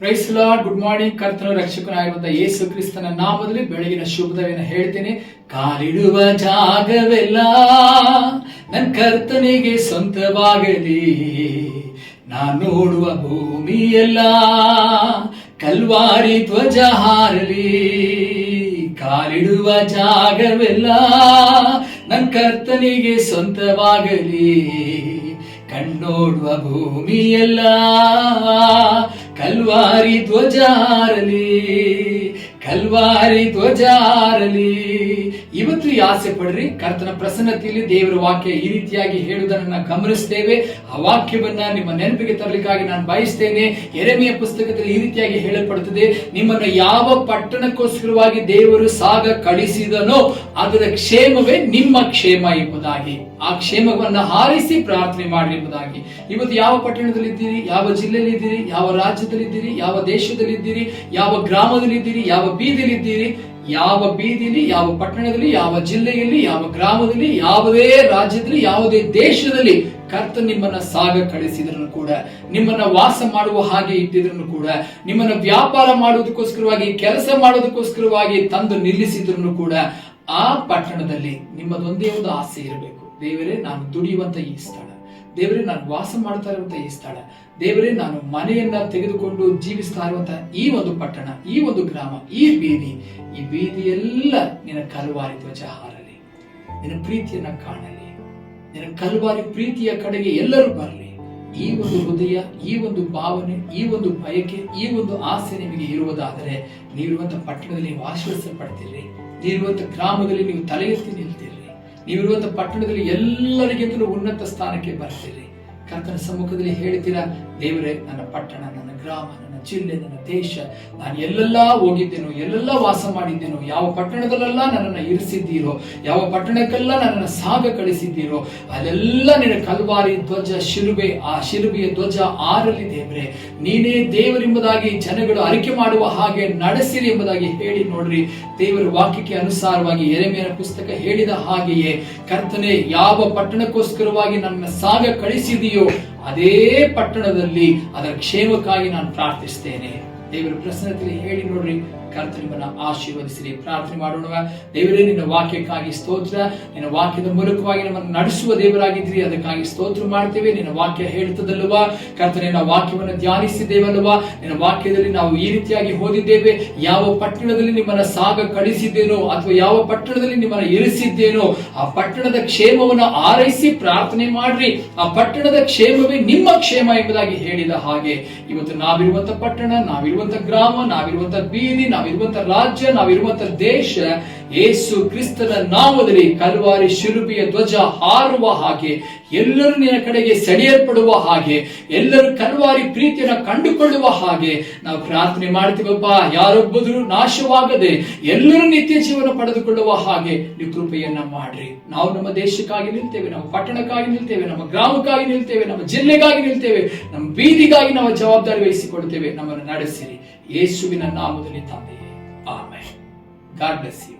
Price lord good morning ಕರ್ತನ ರಕ್ಷಕನಾಗಿರುವಂತಹ ಯೇಸು ಕ್ರಿಸ್ತನ ನಾಮದಲ್ಲಿ ಬೆಳಗಿನ ಶುಭದವೇನ ಹೇಳ್ತೇನೆ. ಕಾಲಿಡುವ ಜಾಗವೆಲ್ಲ ನನ್ನ ಕರ್ತನಿಗೆ ಸ್ವಂತವಾಗಲಿ. ನಾನು ನೋಡುವ ಭೂಮಿಯೆಲ್ಲ ಕಲ್ವಾರಿ ಧ್ವಜ ಹಾರಲಿ. ಕಾಲಿಡುವ ಜಾಗವೆಲ್ಲ ನನ್ನ ಕರ್ತನಿಗೆ ಸ್ವಂತವಾಗಲಿ. ಕಣ್ಣೋಡುವ ಭೂಮಿಯೆಲ್ಲ ಕಲ್ವಾರಿ ಧ್ವಜಾರಲಿ ಕಲ್ವಾರಿ ಧ್ವಜಾರಲಿ. ಇವತ್ತು ಆಸೆ ಪಡ್ರಿ, ಕರ್ತನ ಪ್ರಸನ್ನತೆಯಲ್ಲಿ ದೇವರ ವಾಕ್ಯ ಈ ರೀತಿಯಾಗಿ ಹೇಳುವುದನ್ನು ಗಮನಿಸ್ತೇವೆ. ಆ ವಾಕ್ಯವನ್ನ ನಿಮ್ಮ ನೆನಪಿಗೆ ತರಲಿಕ್ಕಾಗಿ ನಾನು ಬಯಸ್ತೇನೆ. ಎರೆಮೆಯ ಪುಸ್ತಕದಲ್ಲಿ ಈ ರೀತಿಯಾಗಿ ಹೇಳಲ್ಪಡುತ್ತದೆ, ನಿಮ್ಮನ್ನು ಯಾವ ಪಟ್ಟಣಕ್ಕೋಸ್ಕರವಾಗಿ ದೇವರು ಸಾಗ ಕಳಿಸಿದನೋ ಅದರ ಕ್ಷೇಮವೇ ನಿಮ್ಮ ಕ್ಷೇಮ ಎಂಬುದಾಗಿ. ಆ ಕ್ಷೇಮವನ್ನ ಹಾರಿಸಿ ಪ್ರಾರ್ಥನೆ ಮಾಡಿ ಎಂಬುದಾಗಿ. ಇವತ್ತು ಯಾವ ಪಟ್ಟಣದಲ್ಲಿ ಇದ್ದೀರಿ ಯಾವ ಜಿಲ್ಲೆಯಲ್ಲಿ ಇದ್ದೀರಿ ಯಾವ ರಾಜ್ಯದಲ್ಲಿ ಇದ್ದೀರಿ ಯಾವ ದೇಶದಲ್ಲಿ ಇದ್ದೀರಿ ಯಾವ ಗ್ರಾಮದಲ್ಲಿ ಇದ್ದೀರಿ ಯಾವ ಬೀದಿಯಲ್ಲಿ ಇದ್ದೀರಿ ಯಾವ ಬೀದಿಲಿ ಯಾವ ಪಟ್ಟಣದಲ್ಲಿ, ಯಾವ ಜಿಲ್ಲೆಯಲ್ಲಿ, ಯಾವ ಗ್ರಾಮದಲ್ಲಿ, ಯಾವುದೇ ರಾಜ್ಯದಲ್ಲಿ, ಯಾವುದೇ ದೇಶದಲ್ಲಿ ಕರ್ತ ನಿಮ್ಮನ್ನ ಸಾಗ ಕಳಿಸಿದ್ರು ಕೂಡ, ನಿಮ್ಮನ್ನ ವಾಸ ಮಾಡುವ ಹಾಗೆ ಇಟ್ಟಿದ್ರು ಕೂಡ, ನಿಮ್ಮನ್ನ ವ್ಯಾಪಾರ ಮಾಡುವುದಕ್ಕೋಸ್ಕರವಾಗಿ, ಕೆಲಸ ಮಾಡೋದಕ್ಕೋಸ್ಕರವಾಗಿ ತಂದು ನಿಲ್ಲಿಸಿದ್ರು ಕೂಡ, ಆ ಪಟ್ಟಣದಲ್ಲಿ ನಿಮ್ಮದೊಂದೇ ಒಂದು ಆಸೆ ಇರಬೇಕು. ದೇವರೇ, ನಾನು ದುಡಿಯುವಂತ ಈ ಸ್ಥಳ. ದೇವರೇ, ನಾನು ವಾಸ ಮಾಡ್ತಾ ಇರುವಂತ ಈ ಸ್ಥಳ. ದೇವರೇ, ನಾನು ಮನೆಯನ್ನ ತೆಗೆದುಕೊಂಡು ಜೀವಿಸ್ತಾ ಇರುವಂತಹ ಈ ಒಂದು ಪಟ್ಟಣ, ಈ ಒಂದು ಗ್ರಾಮ, ಈ ಬೀದಿ, ಈ ಬೀದಿಯೆಲ್ಲ ನಿನ್ನ ಕಲ್ವಾರಿ ಧ್ವಜ ಹಾರಲಿ. ನಿನ್ನ ಪ್ರೀತಿಯನ್ನ ಕಾಣಲಿ. ನಿನ್ನ ಕಲ್ವಾರಿ ಪ್ರೀತಿಯ ಕಡೆಗೆ ಎಲ್ಲರೂ ಬರಲಿ. ಈ ಒಂದು ಹೃದಯ, ಈ ಒಂದು ಭಾವನೆ, ಈ ಒಂದು ಬಯಕೆ, ಈ ಒಂದು ಆಸೆ ನಿಮಗೆ ಇರುವುದಾದರೆ ನೀವಿರುವಂತ ಪಟ್ಟಣದಲ್ಲಿ ನೀವು ಆಶೀರ್ವಿಸಲ್ಪಡ್ತೀರಿ ನೀವಿರುವಂತ ಗ್ರಾಮದಲ್ಲಿ ನೀವು ತಲೆ ಎತ್ತಿ ನಿಲ್ತೀರಿ. ನೀವಿರುವಂತ ಪಟ್ಟಣದಲ್ಲಿ ಎಲ್ಲರಿಗಿಂತಲೂ ಉನ್ನತ ಸ್ಥಾನಕ್ಕೆ ಬರ್ತೀರಿ ಕರ್ತನ ಸಮ್ಮುಖದಲ್ಲಿ ಹೇಳ್ತೀರಾ, ದೇವರೇ, ನನ್ನ ಪಟ್ಟಣ, ನನ್ನ ಗ್ರಾಮ, ನನ್ನ ಜಿಲ್ಲೆ, ನನ್ನ ದೇಶ, ನಾನು ಎಲ್ಲೆಲ್ಲ ಹೋಗಿದ್ದೇನೋ, ಎಲ್ಲೆಲ್ಲ ವಾಸ ಮಾಡಿದ್ದೇನೋ, ಯಾವ ಪಟ್ಟಣದಲ್ಲೆಲ್ಲ ನನ್ನನ್ನ ಇರಿಸಿದ್ದೀರೋ, ಯಾವ ಪಟ್ಟಣಕ್ಕೆಲ್ಲ ನನ್ನನ್ನು ಸಾಗ ಕಳಿಸಿದ್ದೀರೋ, ಅಲ್ಲೆಲ್ಲ ನಿನ್ನ ಕಲ್ವಾರಿ ಧ್ವಜ ಶಿಲುಬೆ, ಆ ಶಿಲುಬೆಯ ಧ್ವಜ ಆರಲಿ ದೇವರೇ, ನೀನೇ ದೇವರೆಂಬುದಾಗಿ ಜನಗಳು ಅರಿಕೆ ಮಾಡುವ ಹಾಗೆ ನಡೆಸಿರಿ ಎಂಬುದಾಗಿ ಹೇಳಿ ನೋಡ್ರಿ. ದೇವರ ವಾಕ್ಯಕ್ಕೆ ಅನುಸಾರವಾಗಿ ಎರೆಮೆಯನ ಪುಸ್ತಕ ಹೇಳಿದ ಹಾಗೆಯೇ, ಕರ್ತನೆ, ಯಾವ ಪಟ್ಟಣಕ್ಕೋಸ್ಕರವಾಗಿ ನನ್ನ ಸಾಗ ಕಳಿಸಿದೆಯೋ ಅದೇ ಪಟ್ಟಣದಲ್ಲಿ ಅದರ ಕ್ಷೇಮಕ್ಕಾಗಿ ನಾನು ಪ್ರಾರ್ಥಿಸ್ತೇನೆ. ದೇವರ ಪ್ರಸನ್ನತೆಯಲ್ಲಿ ಹೇಳಿ ನೋಡ್ರಿ. ಕರ್ತ ನಿಮ್ಮನ್ನ ಆಶೀರ್ವದಿಸಿರಿ. ಪ್ರಾರ್ಥನೆ ಮಾಡೋಣ ದೇವರೇ, ನಿನ್ನ ವಾಕ್ಯಕ್ಕಾಗಿ ಸ್ತೋತ್ರ. ನಿನ್ನ ವಾಕ್ಯದ ಮೂಲಕವಾಗಿ ನಮ್ಮನ್ನು ನಡೆಸುವ ದೇವರಾಗಿದ್ರಿ ಅದಕ್ಕಾಗಿ ಸ್ತೋತ್ರ ಮಾಡ್ತೇವೆ. ನಿನ್ನ ವಾಕ್ಯ ಹೇಳ್ತದಲ್ವಾ ಕರ್ತನೆ, ನಾವು ವಾಕ್ಯವನ್ನು ಧ್ಯಾನಿಸಿದ್ದೇವಲ್ವಾ ನಿನ್ನ ವಾಕ್ಯದಲ್ಲಿ ನಾವು ಈ ರೀತಿಯಾಗಿ ಓದಿದ್ದೇವೆ. ಯಾವ ಪಟ್ಟಣದಲ್ಲಿ ನಿಮ್ಮನ್ನ ಸಾಗ ಕಳಿಸಿದ್ದೇನೋ ಅಥವಾ ಯಾವ ಪಟ್ಟಣದಲ್ಲಿ ನಿಮ್ಮನ್ನ ಇರಿಸಿದ್ದೇನೋ, ಆ ಪಟ್ಟಣದ ಕ್ಷೇಮವನ್ನು ಆರೈಸಿ ಪ್ರಾರ್ಥನೆ ಮಾಡ್ರಿ. ಆ ಪಟ್ಟಣದ ಕ್ಷೇಮವೇ ನಿಮ್ಮ ಕ್ಷೇಮ ಎಂಬುದಾಗಿ ಹೇಳಿದ ಹಾಗೆ ಇವತ್ತು ನಾವಿರುವಂತ ಪಟ್ಟಣ ನಾವಿರುವಂತ ಗ್ರಾಮ ನಾವಿರುವಂತ ಬೀದಿ ನಾವಿರುವಂತ ರಾಜ್ಯ ನಾವಿರುವಂತ ದೇಶ, ಏಸು ಕ್ರಿಸ್ತನ ನಾಮದಲ್ಲಿ ಕಲ್ವಾರಿ ಶಿಲುಬೆಯ ಧ್ವಜ ಹಾರುವ ಹಾಗೆ, ಎಲ್ಲರೂ ನಿನ್ನ ಕಡೆಗೆ ಸೆಳೆಯಲ್ಪಡುವ ಹಾಗೆ, ಎಲ್ಲರೂ ಕಲ್ವಾರಿ ಪ್ರೀತಿಯನ್ನು ಕಂಡುಕೊಳ್ಳುವ ಹಾಗೆ ನಾವು ಪ್ರಾರ್ಥನೆ ಮಾಡ್ತೀವಪ್ಪ ಯಾರೊಬ್ಬರು ನಾಶವಾಗದೆ ಎಲ್ಲರೂ ನಿತ್ಯ ಜೀವನ ಪಡೆದುಕೊಳ್ಳುವ ಹಾಗೆ ನೀವು ಕೃಪೆಯನ್ನ ಮಾಡ್ರಿ. ನಾವು ನಮ್ಮ ದೇಶಕ್ಕಾಗಿ ನಿಲ್ತೇವೆ, ನಮ್ಮ ಪಟ್ಟಣಕ್ಕಾಗಿ ನಿಲ್ತೇವೆ, ನಮ್ಮ ಗ್ರಾಮಕ್ಕಾಗಿ ನಿಲ್ತೇವೆ, ನಮ್ಮ ಜಿಲ್ಲೆಗಾಗಿ ನಿಲ್ತೇವೆ, ನಮ್ಮ ಬೀದಿಗಾಗಿ ನಾವು ಜವಾಬ್ದಾರಿ ವಹಿಸಿಕೊಡ್ತೇವೆ ನಮ್ಮನ್ನು ನಡೆಸಿರಿ. இயேசுவின் அண்ணாமுதலி தந்தையே. ஆமை காட் பிளஸ் யூ